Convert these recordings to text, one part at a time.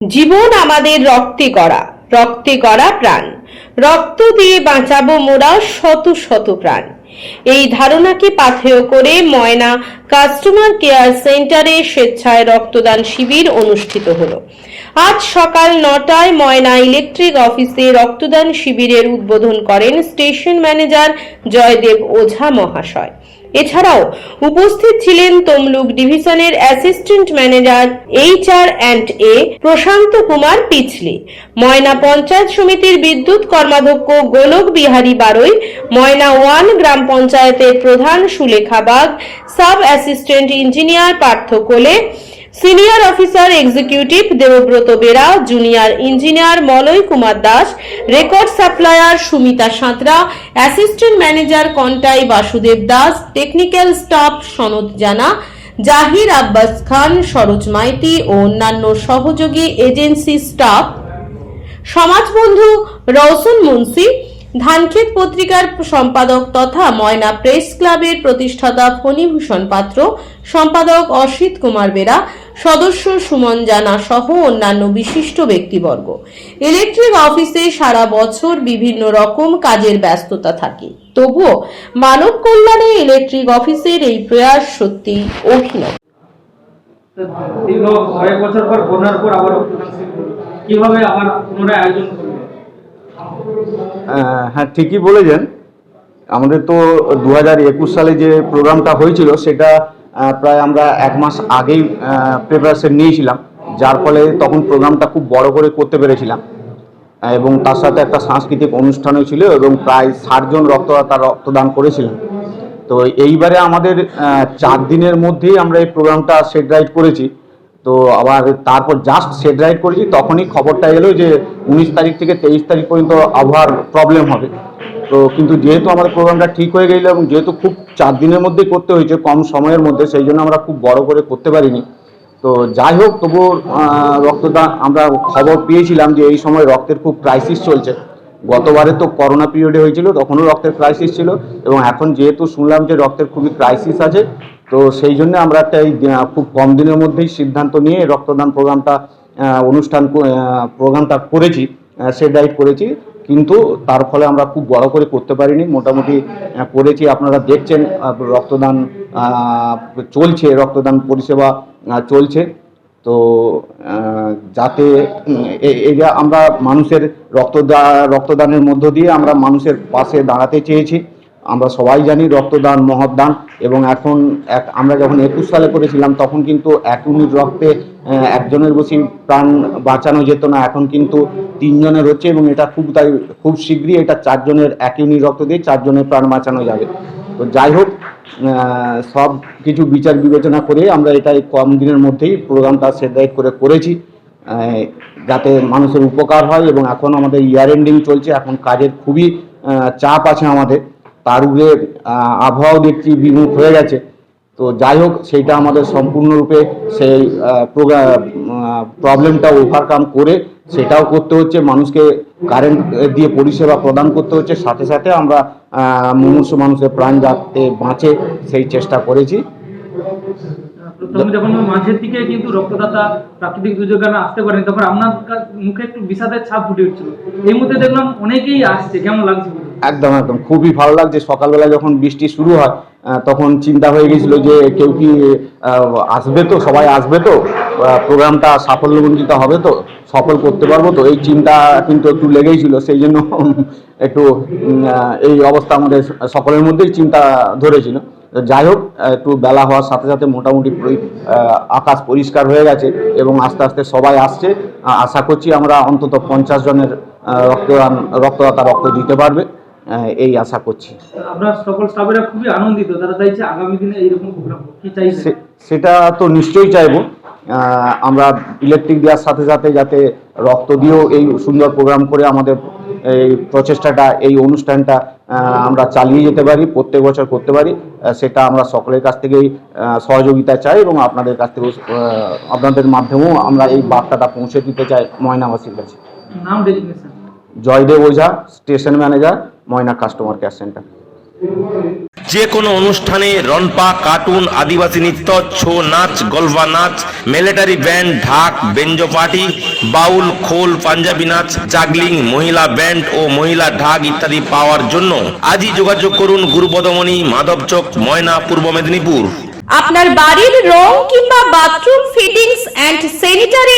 জীবন আমাদের রক্তে করা রক্তে করা প্রাণ। রক্ত দিয়ে বাঁচাবো মোরা শত শত প্রাণ। এই ধারণাকে পাথেয় করে ময়না কাস্টমার কেয়ার সেন্টারে স্বেচ্ছায় রক্তদান শিবির অনুষ্ঠিত হলো। আজ সকাল নটায় ময়না ইলেকট্রিক অফিসে রক্তদান শিবিরের উদ্বোধন করেন স্টেশন ম্যানেজার জয়দেব ওঝা মহাশয়। এছাড়াও উপস্থিত ছিলেন তমলুক ডিভিশনের assistant manager H R and A Prashanta Kumar Pichhli, Moyna Panchayat সমিতির বিদ্যুৎ কর্মাধ্যক্ষ গোলক বিহারী বারৈ ময়না ওয়ান গ্রাম পঞ্চায়েতের প্রধান Sulekha Bag, sub assistant engineer Partha Kole senior officer executive Debabrata Bera, junior engineer Malay Kumar Das, record supplier Sumita Santra, assistant manager Contai Basudeb Das, technical staff Sanad Jana, Zahir Abbas খান, সরোজ মাইতি ও অন্যান্য সহযোগী agency staff. সমাজবন্ধু রওশন মুন্সি, ধানক্ষেত পত্রিকার সম্পাদক তথা ময়না press ক্লাবের প্রতিষ্ঠাতা ফণীভূষণ পাত্র, সম্পাদক অসিত কুমার বেরা সদস্য সুমন জানা সহ অন্যান্য বিশিষ্ট ব্যক্তিবর্গ। ইলেকট্রিক অফিসে সারা বছর বিভিন্ন রকম কাজের ব্যস্ততা থাকে। তবুও মানব কল্যাণে ইলেকট্রিক অফিসের এই প্রয়াস সত্যি অভিনব। তো দীর্ঘ কয়েক বছর পর করোনার পর আবার রক্তদান শিবির হলো। কীভাবে আবার পুনরায় আয়োজন করবে? হ্যাঁ ঠিকই বলেছেন। আমাদের তো দু হাজার একুশ সালে যে প্রোগ্রামটা হয়েছিল সেটা প্রায় আমরা এক মাস আগেই প্রিপারেশন নিয়েছিলাম। যার ফলে তখন প্রোগ্রামটা খুব বড় করে করতে পেরেছিলাম। এবং তার সাথে একটা সাংস্কৃতিক অনুষ্ঠানও ছিল এবং প্রায় ষাটজন রক্তদাতা রক্তদান করেছিলেন। তো এইবারে আমাদের চার দিনের মধ্যেই আমরা এই প্রোগ্রামটা সেট রাইট করেছি। তো আবার তারপর জাস্ট সেট রাইট করেছি, তখনই খবরটা এলো যে উনিশ তারিখ থেকে তেইশ তারিখ পর্যন্ত আবহাওয়ার প্রবলেম হবে। তো কিন্তু যেহেতু আমাদের প্রোগ্রামটা ঠিক হয়ে গেল এবং যেহেতু খুব চার দিনের মধ্যেই করতে হয়েছে, কম সময়ের মধ্যে, সেই জন্য আমরা খুব বড় করে করতে পারিনি। তো যাই হোক তবু রক্তদান, আমরা খবর পেয়েছিলাম যে এই সময় রক্তের খুব ক্রাইসিস চলছে। গতবারে তো করোনা পিরিয়ডে হয়েছিল, তখনও রক্তের ক্রাইসিস ছিল এবং এখন যেহেতু শুনলাম যে রক্তের খুবই ক্রাইসিস আছে, তো সেই জন্য আমরা একটা এই খুব কম দিনের মধ্যেই সিদ্ধান্ত নিয়ে রক্তদান প্রোগ্রামটা অনুষ্ঠান প্রোগ্রামটা করেছি সে ডাইট করেছি। কিন্তু তার ফলে আমরা খুব বড় করে করতে পারিনি। মোটামুটি করেছি। আপনারা দেখছেন রক্তদান চলছে, রক্তদান পরিষেবা চলছে। তো যাতে আমরা মানুষের রক্তদা, রক্তদানের মধ্য দিয়ে আমরা মানুষের পাশে দাঁড়াতে চেয়েছি। আমরা সবাই জানি রক্তদান, মহৎদান এবং এখন এক, আমরা যখন একুশ সালে করেছিলাম তখন কিন্তু এক ইউনিট রক্তে একজনের বেশি প্রাণ বাঁচানো যেত না। এখন কিন্তু তিনজনের হচ্ছে এবং এটা খুব তাই, খুব শীঘ্রই এটা চারজনের, এক ইউনিট রক্ত দিয়ে চারজনের প্রাণ বাঁচানো যাবে। তো যাই হোক সব কিছু বিচার বিবেচনা করে আমরা এটাই কম দিনের মধ্যেই প্রোগ্রামটা সেট করে করেছি। যাতে মানুষের উপকার হয় এবং এখন আমাদের ইয়ার এন্ডিং চলছে। এখন কাজের খুবই চাপ আছে আমাদের। তার আবহাওয়াও দেখছি বিমুখ হয়ে গেছে। তো যাই হোক, সেইটা আমাদের সম্পূর্ণরূপে সেই প্রবলেমটা ওভারকাম করে সেটাও করতে হচ্ছে। মানুষকে কারেন্ট দিয়ে পরিষেবা প্রদান করতে হচ্ছে। সাথে সাথে আমরা মুমূর্ষু মানুষের প্রাণ যাতে বাঁচে, সেই চেষ্টা করেছি। কিন্তু প্রাকৃতিক আসতে আপনার মুখে একটু বিষাদের ছাপ ফুটে উঠছিল। এই মুহূর্তে দেখলাম অনেকেই আসছে। কেমন লাগছে? একদম একদম। খুবই ভালো লাগছে। সকালবেলা যখন বৃষ্টি শুরু হয় তখন চিন্তা হয়ে গেছিল যে কেউ কি আসবে তো? সবাই আসবে তো? প্রোগ্রামটা সাফল্যমণ্ডিত হবে তো? সফল করতে পারব তো? এই চিন্তা কিন্তু একটু লেগেই ছিল সেই জন্য একটু এই অবস্থা আমাদের সকলের মধ্যেই চিন্তা ধরেছিল। যাই হোক, একটু বেলা হওয়ার সাথে সাথে মোটামুটি আকাশ পরিষ্কার হয়ে গেছে এবং আস্তে আস্তে সবাই আসছে। আশা করছি আমরা অন্তত পঞ্চাশ জনের রক্তদান, রক্তদাতা রক্ত দিতে পারবে। এই আশা করছি। আপনার সকল স্টাফেরা খুবই আনন্দিত তারা চাইছে আগামী দিনে এইরকম প্রোগ্রাম কি চাইছে সে- সেটা তো নিশ্চয়ই চাইব। আমরা ইলেকট্রিক দেওয়ার সাথে সাথে যাতে রক্ত দিয়েও এই সুন্দর প্রোগ্রাম করে আমাদের এই প্রচেষ্টাটা এই অনুষ্ঠানটা আমরা চালিয়ে যেতে পারি প্রত্যেক বছর করতে পারি। সেটা আমরা সকলের কাছ থেকেই সহযোগিতা চাই এবং আপনাদের কাছ থেকেও আপনাদের মাধ্যমেও আমরা এই বার্তাটা পৌঁছে দিতে চাই ময়নাবাসীর কাছে। নাম Joydeb Ojha station manager Moyna customer care centre যে কোনো অনুষ্ঠানে রনপা কার্টুন আদিবাসী নৃত্য ছৌ নাচ গলবা নাচ মিলিটারি ব্যান্ড ঢাক বেঞ্জো পার্টি বাউল খোল পাঞ্জাবি নাচ জাগলিং মহিলা ব্যান্ড ও মহিলা ঢাক ইত্যাদি পাওয়ার জন্য আজই যোগাযোগ করুন গুরুপদমণি মাধবচক ময়না পূর্ব মেদিনীপুর। আপনার বাড়ির রং কিংবা বাথরুম ফিটিংস এন্ড স্যানিটারি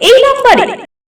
এই নম্বরে